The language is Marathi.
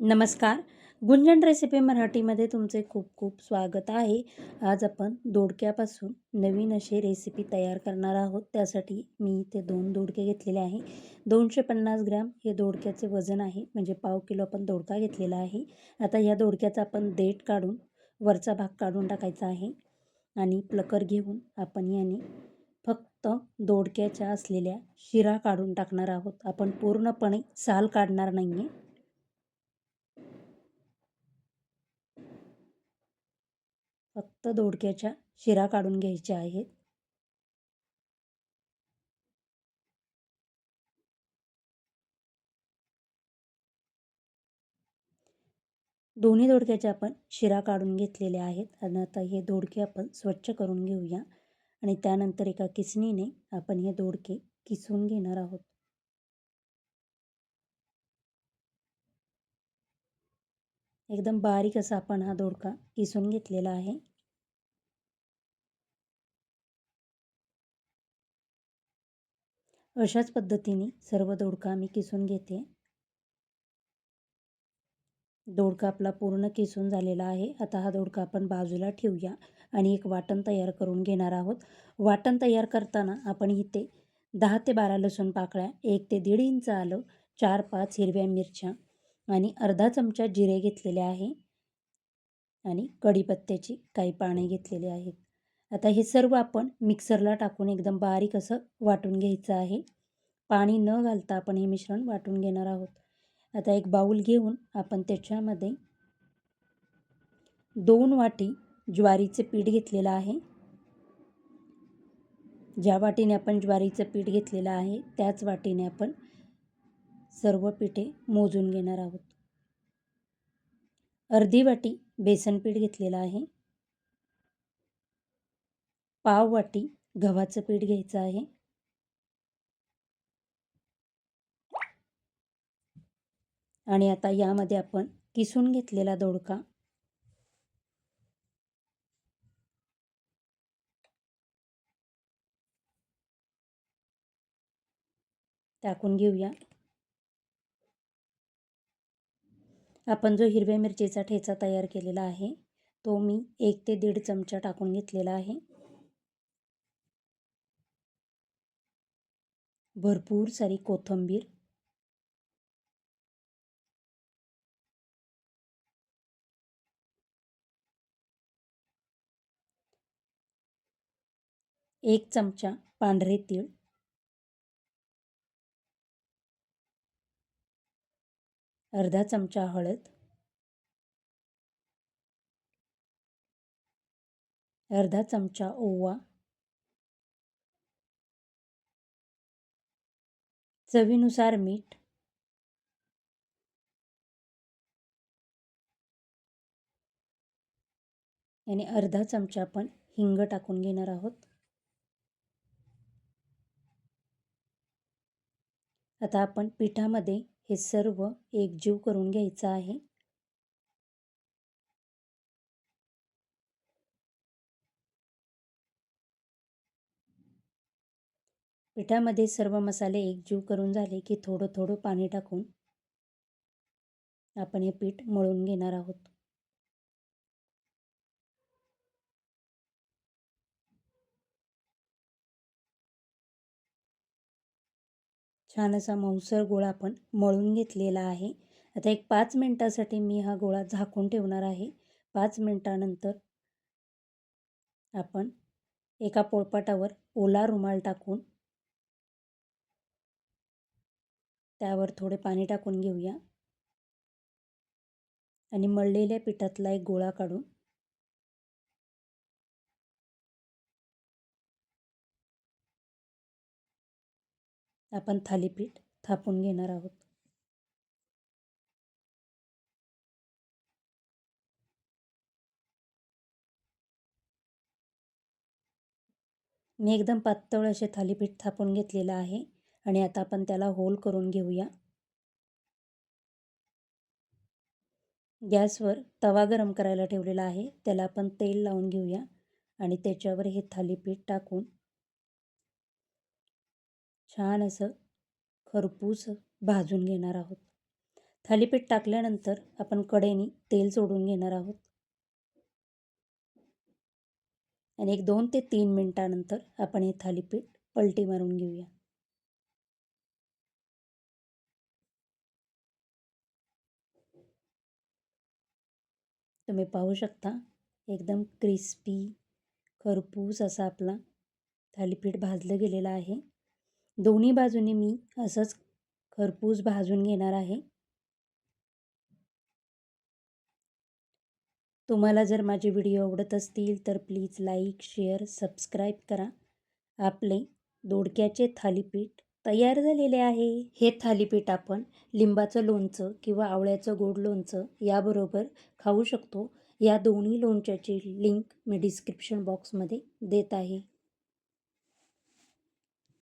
नमस्कार. गुंजन रेसिपी मराठीमध्ये तुमचे खूप खूप स्वागत आहे. आज आपण दोडक्यापासून नवीन अशी रेसिपी तयार करणार आहोत. त्यासाठी मी इथे दोन दोडके घेतलेले आहे. दोनशे पन्नास ग्रॅम हे दोडक्याचे वजन आहे. म्हणजे पाव किलो आपण दोडका घेतलेला आहे. आता या दोडक्याचा आपण देठ काढून वरचा भाग काढून टाकायचा आहे. आणि प्लकर घेऊन आपण याने फक्त दोडक्याच्या असलेल्या शिरा काढून टाकणार आहोत. आपण पूर्णपणे साल काढणार नाही आहे फक्त दोडक्याच्या शिरा काढून घ्यायच्या आहेत. दोन्ही दोडक्याच्या आपण शिरा काढून घेतलेल्या आहेत. आणि आता हे दोडके आपण स्वच्छ करून घेऊया. आणि त्यानंतर एका किसणीने आपण हे दोडके किसून घेणार आहोत. एकदम बारीक असा आपण हा दोडका किसून घेतलेला आहे. अशाच पद्धतीने सर्व दोडका मी किसून घेते. दोडका आपला पूर्ण किसून झालेला आहे. आता हा दोडका आपण बाजूला ठेवूया आणि एक वाटण तयार करून घेणार आहोत. वाटण तयार करताना आपण इथे दहा ते बारा लसूण पाकळ्या एक ते दीड इंच आलं चार पाच हिरव्या मिरच्या आणि अर्धा चमचा जिरे घेतलेले आहे. आणि कढीपत्त्याची काही पाने घेतलेली आहेत. आता हे सर्व आपण मिक्सरला टाकून एकदम बारीक असं वाटून घ्यायचं आहे. पाणी न घालता आपण हे मिश्रण वाटून घेणार आहोत. आता एक बाऊल घेऊन आपण त्याच्यामध्ये दोन वाटी ज्वारीचे पीठ घेतलेलं आहे. ज्या वाटीने आपण ज्वारीचं पीठ घेतलेलं आहे त्याच वाटीने आपण सर्व पिठे मोजून घेणार आहोत. अर्धी वाटी बेसन पीठ घेतलेलं आहे. पाव वाटी गव्हाचं पीठ घ्यायचं आहे. आणि आता यामध्ये आपण किसून घेतलेला दोडका टाकून घेऊया. आपण जो हिरव्या मिरचीचा ठेचा तयार केलेला आहे तो मी एक ते दीड चमचा टाकून घेतलेला आहे. भरपूर सारी कोथिंबीर. एक चमचा पांढरे तीळ. अर्धा चमचा हळद. अर्धा चमचा ओवा. चवीनुसार मीठ. आणि अर्धा चमचा आपण हिंग टाकून घेणार आहोत. आता आपण पिठामध्ये हे सर्व एकजीव करून घ्यायचं आहे. पिठामध्ये सर्व मसाले एकजीव करून झाले की थोडं थोडं पाणी टाकून आपण हे पीठ मळून घेणार आहोत. छान असा मऊसर गोळा आपण मळून घेतलेला आहे. आता एक पाच मिनटासाठी मी हा गोळा झाकून ठेवणार आहे. पाच मिनटानंतर आपण एका पोळपाटावर ओला रुमाल टाकून त्यावर थोडे पाणी टाकून घेऊया. आणि मळलेल्या पिठातला एक गोळा काढून आपण थालीपीठ थापून घेणार आहोत. मी एकदम पातळ असे थालीपीठ थापून घेतलेलं आहे आणि आता आपण त्याला होल करून घेऊया. गॅसवर तवा गरम करायला ठेवलेला आहे. त्याला आपण तेल लावून घेऊया आणि त्याच्यावर हे थालीपीठ टाकून छान असं खरपूस भाजून घेणार आहोत. थालीपीठ टाकल्यानंतर आपण कडेने तेल सोडून घेणार आहोत. आणि एक दोन ते तीन मिनटानंतर आपण हे थालीपीठ पलटी मारून घेऊया. तुम्ही पाहू शकता एकदम क्रिस्पी खरपूस असा आपला थालीपीठ भाजलं गेलेलं आहे. दोन्ही बाजूने मी असंच खरपूस भाजून घेणार आहे. तुम्हाला जर माझे व्हिडिओ आवडत असतील तर प्लीज लाईक शेअर सबस्क्राईब करा. आपले दोडक्याचे थालीपीठ तयार झालेले आहे. हे थालीपीठ आपण लिंबाचं लोणचं किंवा आवळ्याचं गोड लोणचं याबरोबर खाऊ शकतो. या दोन्ही लोणच्याची लिंक मी डिस्क्रिप्शन बॉक्समध्ये देत आहे.